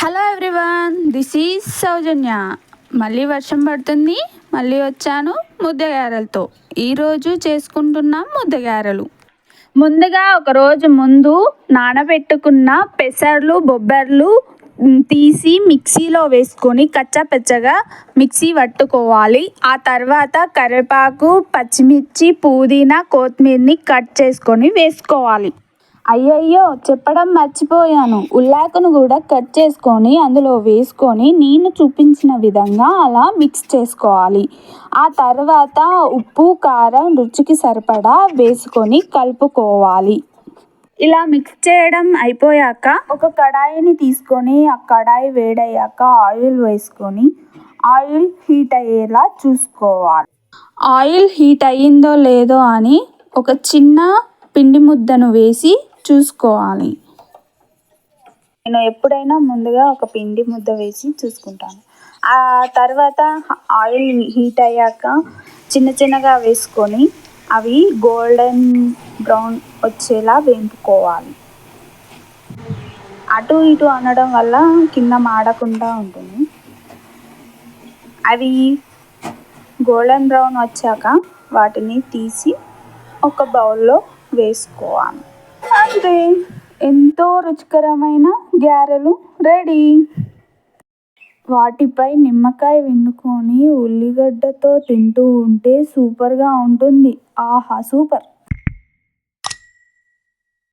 Hello everyone this is Soujanya మళ్ళీ వర్షం పడుతుంది. మళ్ళీ వచ్చాను ముద్దగారెలతో. ఈరోజు చేసుకుంటున్నాం ముద్దగారెలు. ముందుగా ఒకరోజు ముందు నానబెట్టుకున్న పెసర్లు బొబ్బర్లు తీసి మిక్సీలో వేసుకొని కచ్చపచ్చగా మిక్సీ పట్టుకోవాలి. ఆ తర్వాత కరివేపాకు పచ్చిమిర్చి పుదీనా కొత్తిమీరని కట్ చేసుకొని వేసుకోవాలి. అయ్యయ్యో చెప్పడం మర్చిపోయాను. ఉల్లాకును కూడా కట్ చేసుకొని అందులో వేసుకొని నేను చూపించిన విధంగా అలా మిక్స్ చేసుకోవాలి. ఆ తర్వాత ఉప్పు కారం రుచికి సరిపడా వేసుకొని కలుపుకోవాలి. ఇలా మిక్స్ చేయడం అయిపోయాక ఒక కడాయిని తీసుకొని ఆ కడాయి వేడయ్యాక ఆయిల్ వేసుకొని ఆయిల్ హీట్ అయ్యేలా చూసుకోవాలి. ఆయిల్ హీట్ అయ్యిందో లేదో అని ఒక చిన్న పిండి ముద్దను వేసి చూసుకోవాలి. నేను ఎప్పుడైనా ముందుగా ఒక పిండి ముద్ద వేసి చూసుకుంటాను. ఆ తర్వాత ఆయిల్ హీట్ అయ్యాక చిన్న చిన్నగా వేసుకొని అవి గోల్డెన్ బ్రౌన్ వచ్చేలా వేపుకోవాలి. అటు ఇటు అనడం వల్ల కింద మాడకుండా ఉంటుంది. అవి గోల్డెన్ బ్రౌన్ వచ్చాక వాటిని తీసి ఒక బౌల్లో వేసుకోవాలి. అంతే ఎంతో రుచికరమైన గారెలు రెడీ. వాటిపై నిమ్మకాయ విండుకొని ఉల్లిగడ్డతో తింటూ ఉంటే సూపర్గా ఉంటుంది. ఆహా సూపర్.